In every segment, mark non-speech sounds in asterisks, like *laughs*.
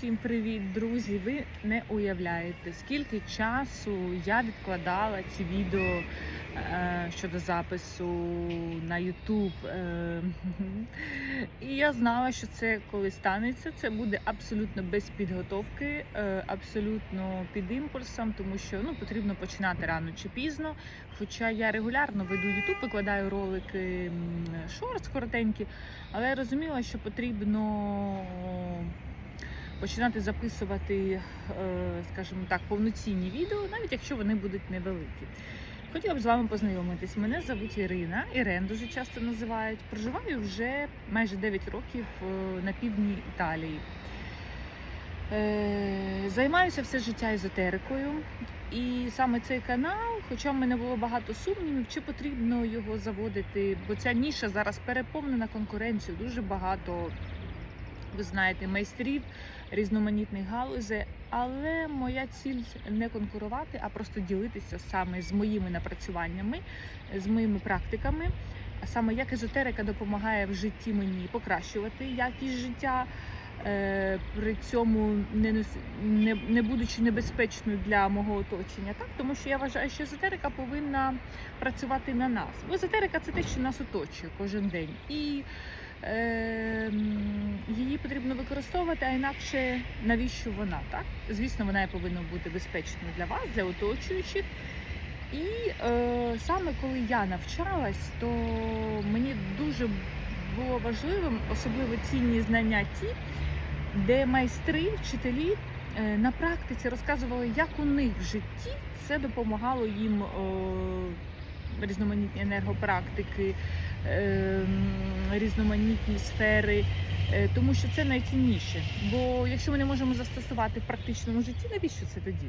Усім привіт, друзі! Ви не уявляєте, скільки часу я відкладала ці відео е, щодо запису на YouTube. Е, *laughs* і я знала, що це коли станеться, це буде абсолютно без підготовки, е, абсолютно під імпульсом, тому що ну, потрібно починати рано чи пізно. Хоча я регулярно веду YouTube, викладаю ролики м, шортс коротенькі, але я розуміла, що потрібно починати записувати, е, скажімо так, повноцінні відео, навіть якщо вони будуть невеликі. Хотіла б з вами познайомитись. Мене звуть Ірина, Ірен дуже часто називають. Проживаю вже майже 9 років е, на півдні Італії. Е, Займаюся все життя езотерикою. І саме цей канал, хоча в мене було багато сумнівів, чи потрібно його заводити, бо ця ніша зараз переповнена конкуренцією, дуже багато, ви знаєте, майстрів різноманітних галузей. Але моя ціль не конкурувати, а просто ділитися саме з моїми напрацюваннями, з моїми практиками. А саме як езотерика допомагає в житті мені покращувати якість життя, е, при цьому не, не, не будучи небезпечною для мого оточення. Так? Тому що я вважаю, що езотерика повинна працювати на нас. Бо езотерика це те, що нас оточує кожен день. І її потрібно використовувати, а інакше навіщо вона? Так? Звісно, вона повинна бути безпечною для вас, для оточуючих. І е, саме коли я навчалась, то мені дуже було важливим, особливо цінні знання ті, де майстри, вчителі е, на практиці розказували, як у них в житті це допомагало їм. Е, Різноманітні енергопрактики, різноманітні сфери, е, тому що це найцінніше. Бо якщо ми не можемо застосувати в практичному житті, навіщо це тоді?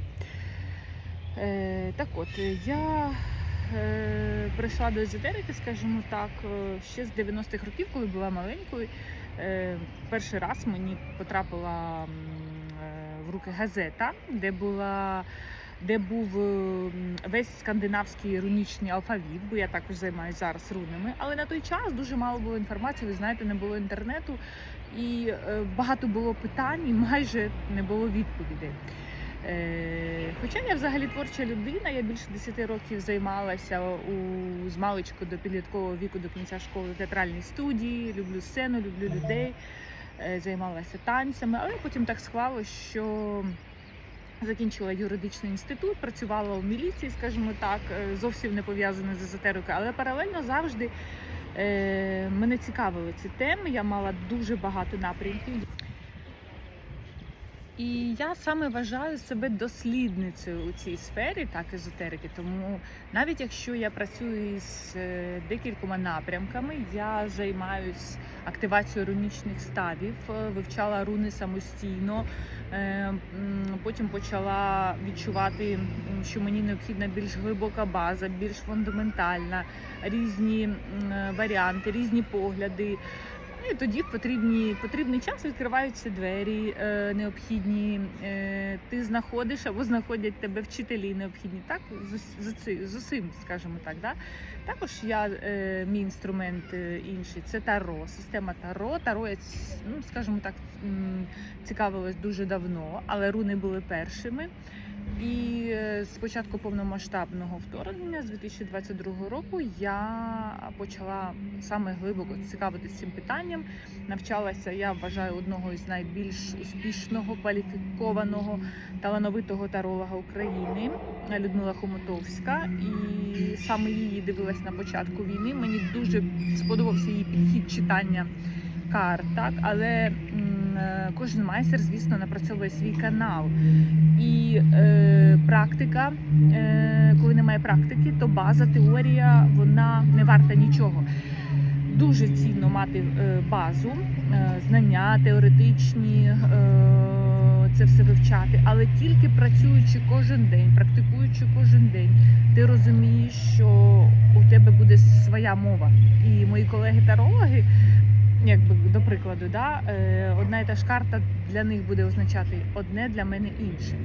Е, так от, я е, прийшла до езотерики, скажімо так, ще з 90-х років, коли була маленькою. Перший раз мені потрапила в руки газета, де була. Де був е, весь скандинавський рунічний алфавіт, бо я також займаюся зараз рунами. Але на той час дуже мало було інформації. Ви знаєте, не було інтернету, і е, багато було питань, і майже не було відповідей. Е, Хоча я взагалі творча людина, я більше 10 років займалася у з маличку до підліткового віку до кінця школи театральній студії, люблю сцену, люблю людей, займалася танцями, але потім так склало, що закінчила юридичний інститут, працювала у міліції, скажімо так, е, зовсім не пов'язана з езотерикою, але паралельно завжди е, мене цікавили ці теми. Я мала дуже багато напрямків. І я саме вважаю себе дослідницею у цій сфері, так езотерики. Тому навіть якщо я працюю з е, декількома напрямками, я займаюсь активацією рунічних ставів, е, вивчала руни самостійно. е, Потім почала відчувати, що мені необхідна більш глибока база, більш фундаментальна, різні варіанти, різні погляди. Ну, І тоді потрібні, потрібний час відкриваються двері е, необхідні. Е, ти знаходиш або знаходять тебе вчителі необхідні. Так з, з, з усім, скажімо так. Да? Також я е, мій інструмент е, інший це таро, система таро. Таро я ну, скажімо так, цікавилась дуже давно, але руни були першими. І е, з початку повномасштабного вторгнення з 2022 року я почала саме глибоко цікавитися цим питанням. Навчалася, я вважаю, одного із найбільш успішного, кваліфікованого, талановитого таролога України Людмила Хомутовська. І саме її дивилась на початку війни. Мені дуже сподобався її підхід читання карт, так але кожен майстер, звісно, напрацьовує свій канал. І е, практика, е, коли немає практики, то база, теорія вона не варта нічого. Дуже цінно мати е, базу, е, знання теоретичні, е, це все вивчати, але тільки працюючи кожен день, практикуючи кожен день, ти розумієш, що у тебе буде своя мова. І мої колеги-тарологи, якби до прикладу, да, е, одна і та ж карта для них буде означати одне, для мене інше.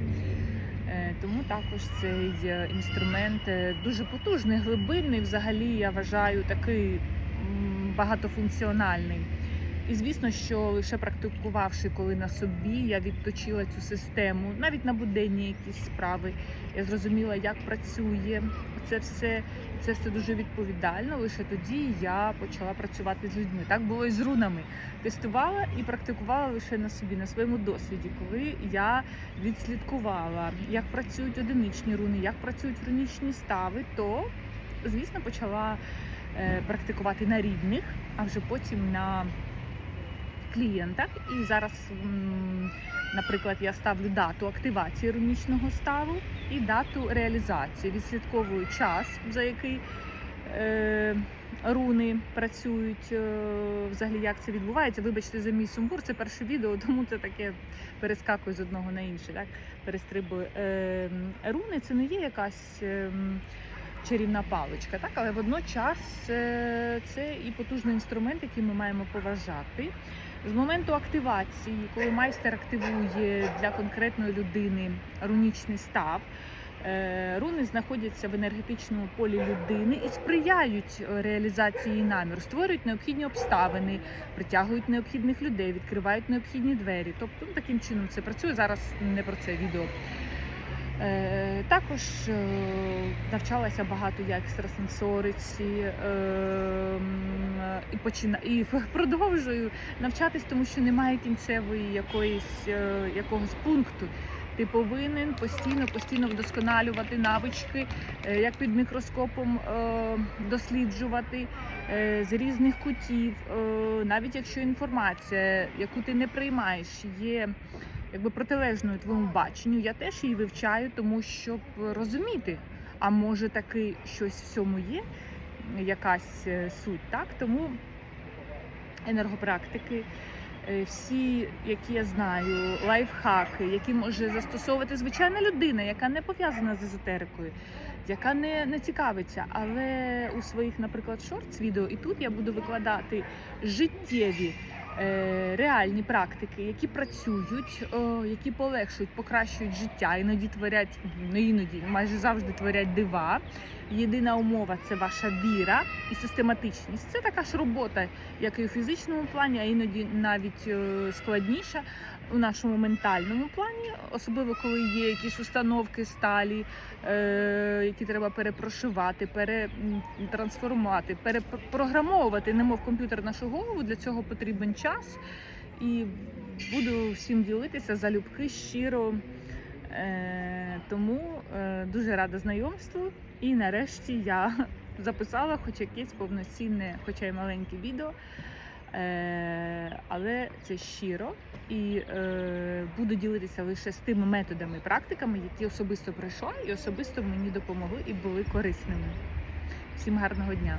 Е, Тому також цей е, інструмент дуже потужний, глибинний. Взагалі, я вважаю, такий багатофункціональний. І звісно, що лише практикувавши, коли на собі я відточила цю систему, навіть на буденні якісь справи, я зрозуміла, як працює це все. Це все дуже відповідально. Лише тоді я почала працювати з людьми. Так було і з рунами. Тестувала і практикувала лише на собі, на своєму досвіді, коли я відслідкувала, як працюють одиничні руни, як працюють рунічні стави, то звісно почала е, практикувати на рідних, а вже потім на клієнтах. І зараз, наприклад, я ставлю дату активації рунічного ставу і дату реалізації. Відслідковую час, за який е, руни працюють, е, взагалі як це відбувається. Вибачте за мій сумбур, це перше відео, *laughs* тому це таке перескакує з одного на інше, так перестрибує. Е, руни це не є якась. Чарівна паличка, так, але водночас це і потужний інструмент, який ми маємо поважати. З моменту активації, коли майстер активує для конкретної людини рунічний став, е, руни знаходяться в енергетичному полі людини і сприяють е, реалізації її наміру, створюють необхідні обставини, притягують необхідних людей, відкривають необхідні двері. Тобто ну, таким чином це працює. Зараз не про це відео. Е, також е, навчалася багато я екстрасенсориці е, і почина і *laughs* продовжую навчатись, тому що немає кінцевої якоїсь е, якогось пункту. Ти повинен постійно, постійно вдосконалювати навички, як під мікроскопом досліджувати з різних кутів, навіть якщо інформація, яку ти не приймаєш, є якби протилежною твоєму баченню, я теж її вивчаю, тому щоб розуміти, а може таки щось в цьому є, якась е, суть. Так тому енергопрактики, е, всі, які я знаю, лайфхаки, які може застосовувати звичайна людина, яка не пов'язана з езотерикою, яка не, не цікавиться, але у своїх, наприклад, шортс відео і тут я буду викладати життєві. Е, Реальні практики, які працюють, які полегшують, покращують життя, іноді творять, не іноді, майже завжди творять дива. Єдина умова це ваша віра і систематичність. Це така ж робота, як і у фізичному плані, а іноді навіть е, складніша у нашому ментальному плані, особливо коли є якісь установки сталі, е, які треба перепрошивати, перетрансформувати, перепрограмовувати, немов комп'ютер нашу голову. Для цього потрібен час. І буду всім ділитися залюбки щиро. Е, тому е, дуже рада знайомству. І нарешті я *laughs* записала хоч якесь повноцінне, хоча й маленьке відео. Е, але це щиро і буду ділитися лише з тими методами, практиками, які особисто пройшла і особисто мені допомогли і були корисними. Всім гарного дня!